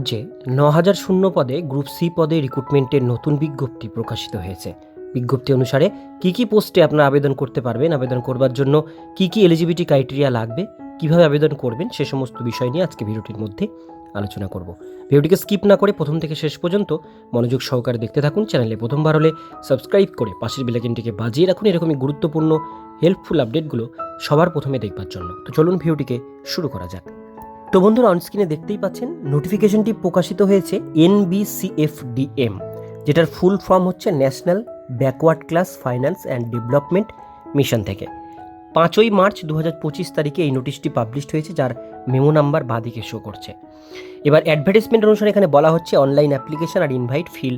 রাজ্যে ন হাজার শূন্য পদে গ্রুপ সি পদে রিক্রুটমেন্টের নতুন বিজ্ঞপ্তি প্রকাশিত হয়েছে। বিজ্ঞপ্তি অনুসারে কি কি পোস্টে আপনারা আবেদন করতে পারবেন, আবেদন করবার জন্য কি কি এলিজিবিলিটি ক্রাইটেরিয়া লাগবে, কীভাবে আবেদন করবেন সে সমস্ত বিষয় নিয়ে আজকে ভিডিওটির মধ্যে আলোচনা করব। ভিডিওটিকে স্কিপ না করে প্রথম থেকে শেষ পর্যন্ত মনোযোগ সহকারে দেখতে থাকুন, চ্যানেলে প্রথমবার হলে সাবস্ক্রাইব করে পাশের বেলাইকনটিকে বাজিয়ে রাখুন। এরকমই গুরুত্বপূর্ণ হেল্পফুল আপডেটগুলো সবার প্রথমে দেখবার জন্য। তো চলুন ভিডিওটিকে শুরু করা যাক। তো বন্ধুরা অনস্ক্রিনে দেখতেই পাচ্ছেন নোটিফিকেশনটি প্রকাশিত হয়েছে এনবিসিএফডিএম যেটার ফুল ফর্ম হচ্ছে National Backward Class Finance and Development Mission থেকে। পাঁচই মার্চ দু পঁচিশ তারিখে এই নোটিশটি পাবলিশড হয়েছে, যার মেমো নাম্বার বাদিকে শো করছে। এবার অ্যাডভার্টাইজমেন্ট অনুসারে এখানে বলা হচ্ছে অনলাইন অ্যাপ্লিকেশন আর ইনভাইট ফিল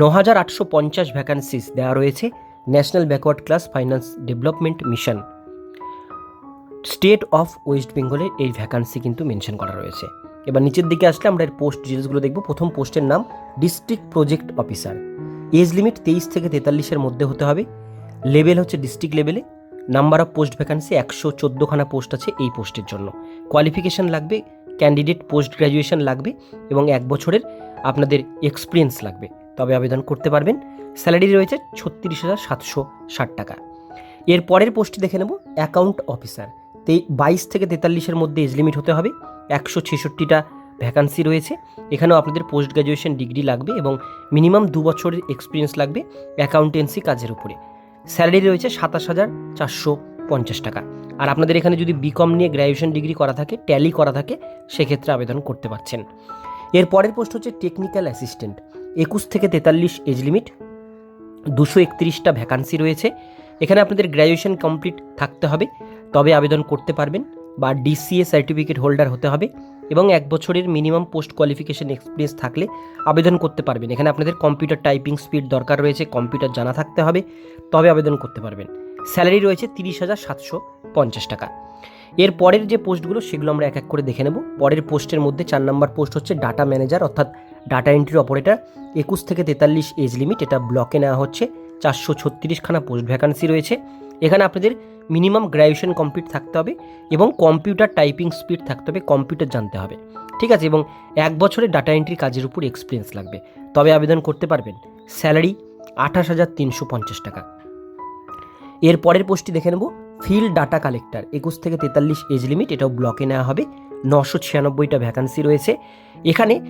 ন হাজার আটশো পঞ্চাশ ভ্যাকান্সিস দেওয়া রয়েছে National Backward Class Finance Development Mission State of West বেঙ্গলের এই ভ্যাকান্সি কিন্তু মেনশন করা রয়েছে। এবার নিচের দিকে আসলে আমরা এর পোস্ট ডিটেলসগুলো দেখব। প্রথম পোস্টের নাম, district project officer. Age limit তেইশ থেকে তেতাল্লিশের মধ্যে হতে হবে। লেভেল হচ্ছে ডিস্ট্রিক্ট লেভেলে। নাম্বার অফ পোস্ট ভ্যাকান্সি একশো চোদ্দোখানা পোস্ট আছে এই পোস্টের জন্য। কোয়ালিফিকেশান লাগবে, ক্যান্ডিডেট পোস্ট গ্র্যাজুয়েশন লাগবে এবং এক বছরের আপনাদের এক্সপিরিয়েন্স লাগবে। তবে আবেদন করতে পারবেন। স্যালারি রয়েছে ছত্রিশ হাজার সাতশো ষাট টাকা। এর পরের পোস্টটি দেখে নেব, অ্যাকাউন্ট অফিসার। বাইশ থেকে তেতাল্লিশের মধ্যে এজ লিমিট হতে হবে। একশো ছেষট্টিটা ভ্যাকান্সি রয়েছে। এখানেও আপনাদের পোস্ট গ্র্যাজুয়েশন ডিগ্রি লাগবে এবং মিনিমাম দু বছরের এক্সপিরিয়েন্স লাগবে অ্যাকাউন্টেন্সি কাজের উপরে। স্যালারি রয়েছে সাতাশ হাজার চারশো পঞ্চাশ টাকা। আর আপনাদের এখানে যদি বিকম নিয়ে গ্র্যাজুয়েশন ডিগ্রি করা থাকে ট্যালি করা থাকে, সেক্ষেত্রে আবেদন করতে পারছেন। এর পরের পোস্ট হচ্ছে টেকনিক্যাল অ্যাসিস্ট্যান্ট একুশ থেকে তেতাল্লিশ এজ লিমিট দুশো একত্রিশটা ভ্যাকান্সি রয়েছে। এখানে আপনাদের গ্র্যাজুয়েশন কমপ্লিট থাকতে হবে। তবে আবেদন করতে পারবেন বা ডিসিএ সার্টিফিকেট হোল্ডার হতে হবে এবং এক বছরের মিনিমাম পোস্ট কোয়ালিফিকেশন এক্সপিরিয়েন্স থাকলে আবেদন করতে পারবেন। এখানে আপনাদের কম্পিউটার টাইপিং স্পিড দরকার রয়েছে কম্পিউটার জানা থাকতে হবে, তবে আবেদন করতে পারবেন। স্যালারি রয়েছে তিরিশ হাজার সাতশো পঞ্চাশ টাকা। এর পরের যে পোস্টগুলো সেগুলো আমরা এক এক করে দেখে নেব। পরের পোস্টের মধ্যে চার নম্বর পোস্ট হচ্ছে ডাটা ম্যানেজার অর্থাৎ ডাটা এন্ট্রি অপারেটর একুশ থেকে তেতাল্লিশ এজ লিমিট এটা ব্লকে নেওয়া হচ্ছে। চারশো ছত্রিশখানা পোস্ট ভ্যাকান্সি রয়েছে। এখানে আপনাদের মিনিমাম গ্র্যাজুয়েশন কমপ্লিট থাকতে হবে এবং কম্পিউটার টাইপিং স্পিড থাকতে হবে, কম্পিউটার জানতে হবে। ঠিক আছে? এবং এক বছরের ডাটা এন্ট্রি কাজের উপর এক্সপিরিয়েন্স লাগবে। তবে আবেদন করতে পারবেন। স্যালারি আঠাশ হাজার তিনশো পঞ্চাশ টাকা। এর পরের পোস্টটি দেখে নেব। ফিল্ড ডাটা কালেক্টর, একুশ থেকে তেতাল্লিশ এজ লিমিট, এটাও ব্লকে নেওয়া হবে। নশো ছিয়ানব্বইটা ভ্যাকান্সি রয়েছে। এখানে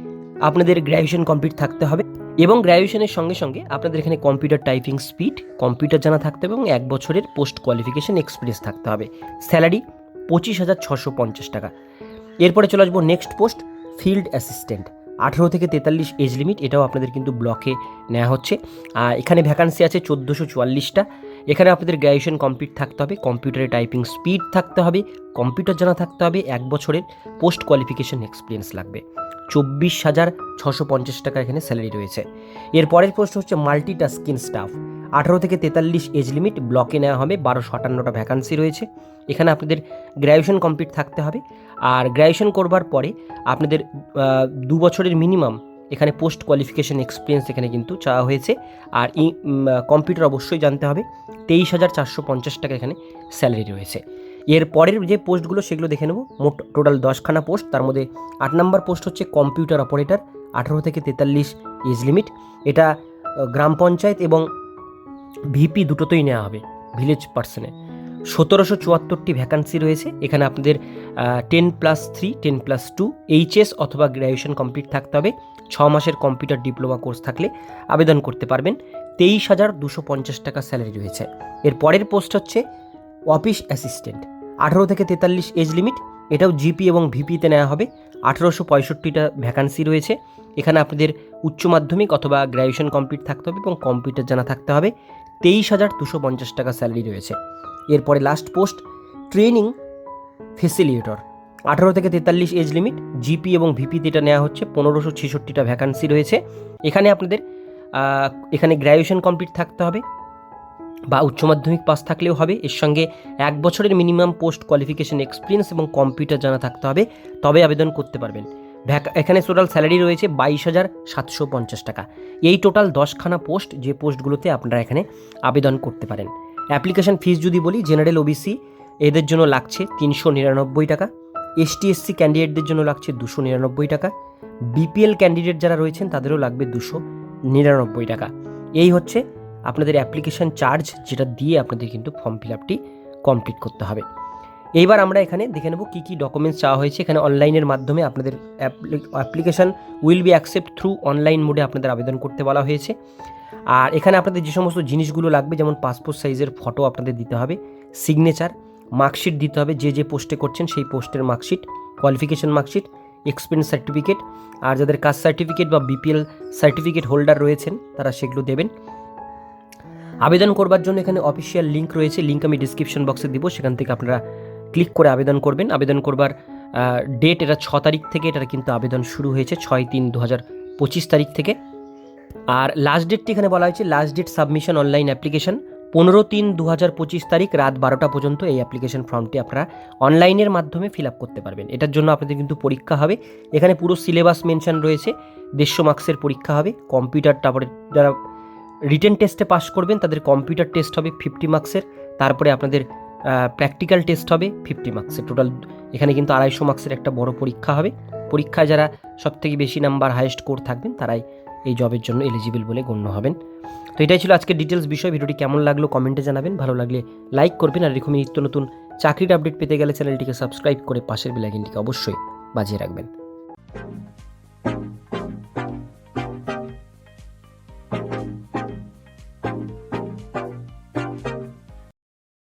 আপনাদের গ্র্যাজুয়েশন কমপ্লিট থাকতে হবে। এবং গ্র্যাজুয়েশনের সঙ্গে সঙ্গে আপনাদের এখানে কম্পিউটার টাইপিং স্পিড কম্পিউটার জানা থাকতে হবে এবং এক বছরের পোস্ট কোয়ালিফিকেশন এক্সপিরিয়েন্স থাকতে হবে। স্যালারি পঁচিশ হাজার ছশো পঞ্চাশ টাকা। এরপরে চলে আসব নেক্সট পোস্ট ফিল্ড অ্যাসিস্ট্যান্ট আঠেরো থেকে তেতাল্লিশ এজ লিমিট এটাও আপনাদের কিন্তু ব্লকে নেওয়া হচ্ছে। আর এখানে ভ্যাকান্সি আছে চোদ্দোশো চুয়াল্লিশটা। এখানে আপনাদের গ্র্যাজুয়েশন কমপ্লিট থাকতে হবে কম্পিউটারে টাইপিং স্পিড থাকতে হবে কম্পিউটার জানা থাকতে হবে, এক বছরের পোস্ট কোয়ালিফিকেশন এক্সপিরিয়েন্স লাগবে। চব্বিশ হাজার ছশো পঞ্চাশ টাকা এখানে স্যালারি রয়েছে। এর পরের পোস্ট হচ্ছে মাল্টিটাস্কিং স্টাফ আঠারো থেকে তেতাল্লিশ এজ লিমিট ব্লকে নেওয়া হবে, বারোশো আটান্নটা ভ্যাকান্সি রয়েছে। এখানে আপনাদের গ্র্যাজুয়েশন কমপ্লিট থাকতে হবে। আর গ্র্যাজুয়েশন করবার পরে আপনাদের দু বছরের মিনিমাম এখানে পোস্ট কোয়ালিফিকেশন এক্সপিরিয়েন্স এখানে কিন্তু চাওয়া হয়েছে। আর ই কম্পিউটার অবশ্যই জানতে হবে। তেইশ হাজার চারশো পঞ্চাশ টাকা এখানে স্যালারি রয়েছে। এর পরের যে পোস্টগুলো, সেগুলো দেখে নেব। মোট টোটাল দশখানা পোস্ট। তার মধ্যে আট নম্বর পোস্ট হচ্ছে কম্পিউটার অপারেটর, আঠারো থেকে তেতাল্লিশ এজ লিমিট। এটা গ্রাম পঞ্চায়েত এবং ভিপি দুটোতেই নেওয়া হবে, ভিলেজ পার্সনে। সতেরোশো চুয়াত্তরটি ভ্যাকান্সি রয়েছে। এখানে আপনাদের ten plus three, ten plus two HS অথবা গ্র্যাজুয়েশন কমপ্লিট থাকতে হবে। ছ মাসের কম্পিউটার ডিপ্লোমা কোর্স থাকলে আবেদন করতে পারবেন। তেইশ হাজার দুশো পঞ্চাশ টাকা স্যালারি রয়েছে। এর পরের পোস্ট হচ্ছে অফিস অ্যাসিস্ট্যান্ট। আঠারো থেকে তেতাল্লিশ এজ লিমিট এটাও জিপি এবং ভিপিতে নেওয়া হবে। আঠেরোশো পঁয়ষট্টিটা ভ্যাকান্সি রয়েছে। এখানে আপনাদের উচ্চ মাধ্যমিক অথবা গ্র্যাজুয়েশন কমপ্লিট থাকতে হবে এবং কম্পিউটার জানা থাকতে হবে। তেইশ হাজার দুশো পঞ্চাশ টাকা স্যালারি রয়েছে। এরপরে লাস্ট পোস্ট ট্রেনিং ফেসিলিয়েটর আঠারো থেকে তেতাল্লিশ এজ লিমিট জিপি এবং ভিপিতে এটা নেওয়া হচ্ছে। পনেরোশো ছেষট্টিটা ভ্যাকান্সি রয়েছে। এখানে আপনাদের এখানে গ্র্যাজুয়েশন কমপ্লিট থাকতে হবে। বা উচ্চ মাধ্যমিক পাস থাকলেও হবে। এর সঙ্গে এক বছরের মিনিমাম পোস্ট কোয়ালিফিকেশন এক্সপিরিয়েন্স এবং কম্পিউটার জানা থাকতে হবে, তবে আবেদন করতে পারবেন। এখানে টোটাল স্যালারি রয়েছে বাইশ হাজার সাতশো পঞ্চাশ টাকা। এই টোটাল দশখানা পোস্ট যে পোস্টগুলোতে আপনারা এখানে আবেদন করতে পারেন। অ্যাপ্লিকেশন ফিস যদি বলি, জেনারেল ওবিসি, এদের জন্য লাগছে তিনশো নিরানব্বই টাকা। এসটি এসসি ক্যান্ডিডেটদের জন্য লাগছে দুশো নিরানব্বই টাকা। বিপিএল ক্যান্ডিডেট যারা রয়েছেন, তাদেরও লাগবে দুশো নিরানব্বই টাকা। এই হচ্ছে আপনাদের অ্যাপ্লিকেশন চার্জ যেটা দিয়ে আপনাদের কিন্তু ফর্ম ফিল আপটি কমপ্লিট করতে হবে। এইবার আমরা এখানে দেখে নেব কী কী ডকুমেন্টস চাওয়া হয়েছে। এখানে অনলাইনের মাধ্যমে আপনাদের application will be accept through online মোডে আপনাদের আবেদন করতে বলা হয়েছে। আর এখানে আপনাদের যে সমস্ত জিনিসগুলো লাগবে, যেমন পাসপোর্ট সাইজের ফটো আপনাদের দিতে হবে সিগনেচার মার্কশিট দিতে হবে, যে যে পোস্টে করছেন সেই পোস্টের marksheet qualification marksheet experience certificate আর যাদের কাস্ট সার্টিফিকেট বা বিপিএল সার্টিফিকেট হোল্ডার রয়েছেন, তারা সেগুলো দেবেন। আবেদন করবার জন্য এখানে অফিসিয়াল লিঙ্ক রয়েছে। লিঙ্ক আমি ডিসক্রিপশন বক্সে দিব। সেখান থেকে আপনারা ক্লিক করে আবেদন করবেন। আবেদন করবার ডেট এটা ছ তারিখ থেকে, এটার কিন্তু আবেদন শুরু হয়েছে ছয় তিন দু হাজার পঁচিশ তারিখ থেকে। আর লাস্ট ডেটটি এখানে বলা হয়েছে last date submission online application পনেরো তিন দু হাজার পঁচিশ তারিখ রাত বারোটা পর্যন্ত এই অ্যাপ্লিকেশন ফর্মটি আপনারা অনলাইনের মাধ্যমে ফিল আপ করতে পারবেন। এটার জন্য আপনাদের কিন্তু পরীক্ষা হবে। এখানে পুরো সিলেবাস মেনশন রয়েছে। দেড়শো মার্কসের পরীক্ষা হবে। কম্পিউটার তারপরে যারা রিটেন টেস্টে পাস করবেন, তাদের কম্পিউটার টেস্ট হবে ফিফটি মার্কসের তারপরে আপনাদের প্র্যাকটিক্যাল টেস্ট হবে ফিফটি মার্কসের টোটাল এখানে কিন্তু আড়াইশো মার্কসের একটা বড় পরীক্ষা হবে। পরীক্ষায় যারা সবথেকে বেশি নাম্বার হায়েস্ট কোর থাকবেন, তারাই এই জবের জন্য এলিজিবল বলে গণ্য হবেন। তো এটাই ছিল আজকের ডিটেলস বিষয়। ভিডিওটি কেমন লাগল কমেন্টে জানাবেন। ভালো লাগলে লাইক করবেন। আর এরকমই নিত্য নতুন চাকরির আপডেট পেতে গেলে চ্যানেলটিকে সাবস্ক্রাইব করে পাশের বেলাইকিনটিকে অবশ্যই বাজিয়ে রাখবেন।